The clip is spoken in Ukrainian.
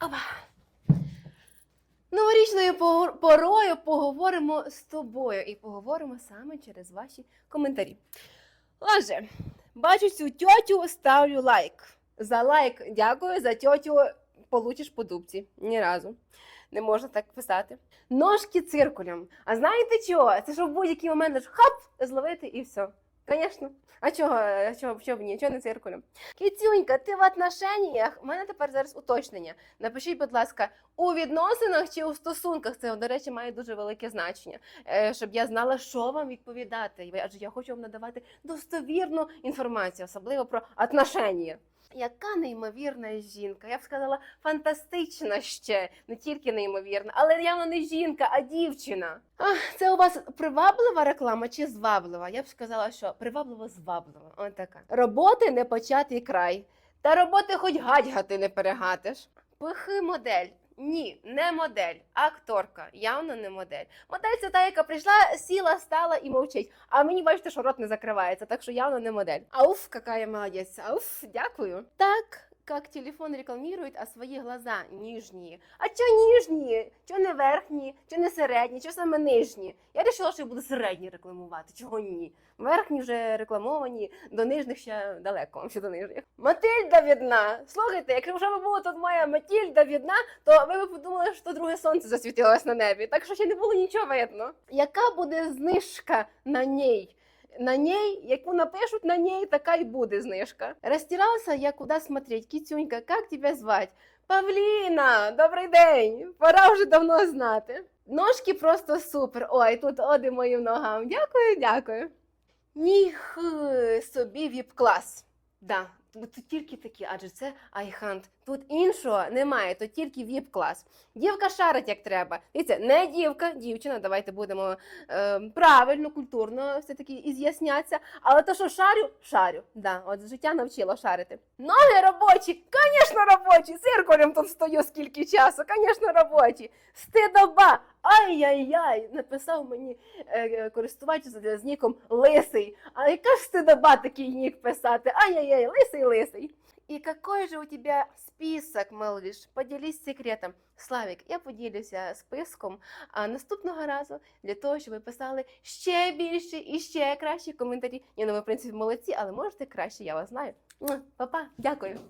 Опа. Новорічною порою поговоримо з тобою і поговоримо саме через ваші коментарі. Отже, бачу цю тьотю, ставлю лайк. За лайк дякую, за тьотю получиш по дубці. Ні разу. Не можна так писати. Ножки циркулем. А знаєте чого? Це щоб в будь-який момент хап, зловити і все. Звісно. А чого, а чого, чого б ні? Чого не циркулем? Кітюнька, ти в отношеннях? У мене тепер зараз уточнення. Напишіть, будь ласка, у відносинах чи у стосунках. Це, до речі, має дуже велике значення, Е, щоб я знала, що вам відповідати. Адже я хочу вам надавати достовірну інформацію, особливо про отношення. Яка неймовірна жінка. Я б сказала, фантастична ще, не тільки неймовірна, але явно не жінка, а дівчина. Ах, це у вас приваблива реклама чи зваблива? Я б сказала, що привабливо зваблива. Ось така. Роботи не початий край. Та роботи хоч гадьгати не перегатиш. Пихи модель. Ні, не модель, акторка. Явно не модель. Модель це та, яка прийшла, сіла, стала і мовчить. А мені бачите, що рот не закривається, так що явно не модель. Ауф, яка я молодець. Ауф, дякую. Так, как телефон рекламирует, а свої глаза нижні. А чо нижні? Чо не верхні? Чо не середні? Чо саме нижні? Я вирішила, що я буду середні рекламувати. Чого ні? Верхні вже рекламовані, до нижніх ще далеко, ще до нижніх. Матильда відна. Слухайте, якщо вже була тут моя Матільда відна, то ви б подумали, що друге сонце засвітилось на небі. Так що ще не було нічого видно. Яка буде знижка на ній? На ней, яку напишуть на ней, така й буде знижка. Розтиралася я куди смотреть. Кітюнька, як тебе звати? Павліна, добрий день! Пора вже давно знати. Ножки просто супер. Ой, тут оди моїм ногам. Дякую, дякую. Ніх собі віп-клас. Да, тут тільки такі, адже це айхант. Тут іншого немає, то тільки віп-клас. Дівка шарить як треба. Дивіться, не дівка, дівчина, давайте будемо е, правильно, культурно все-таки і з'яснятися. Але то, що шарю, шарю. Да, от життя навчило шарити. Ноги робочі, звісно, робочі. Циркулем тут стою скільки часу, звісно, робочі. Стидоба. Ай-яй-яй, написав мені е, е, користувач з, ніком Лисий. А яка ж стидоба такий нік писати? Ай-яй-яй, лисий, лисий. И какой же у тебя список, малыш? Поділись секретом. Славік, я поділюся списком а, наступного разу для того, щоб ви писали ще більше і ще кращі коментарі. Ні, ну ви, в принципі, молодці, але можете краще, я вас знаю. Па-па, дякую.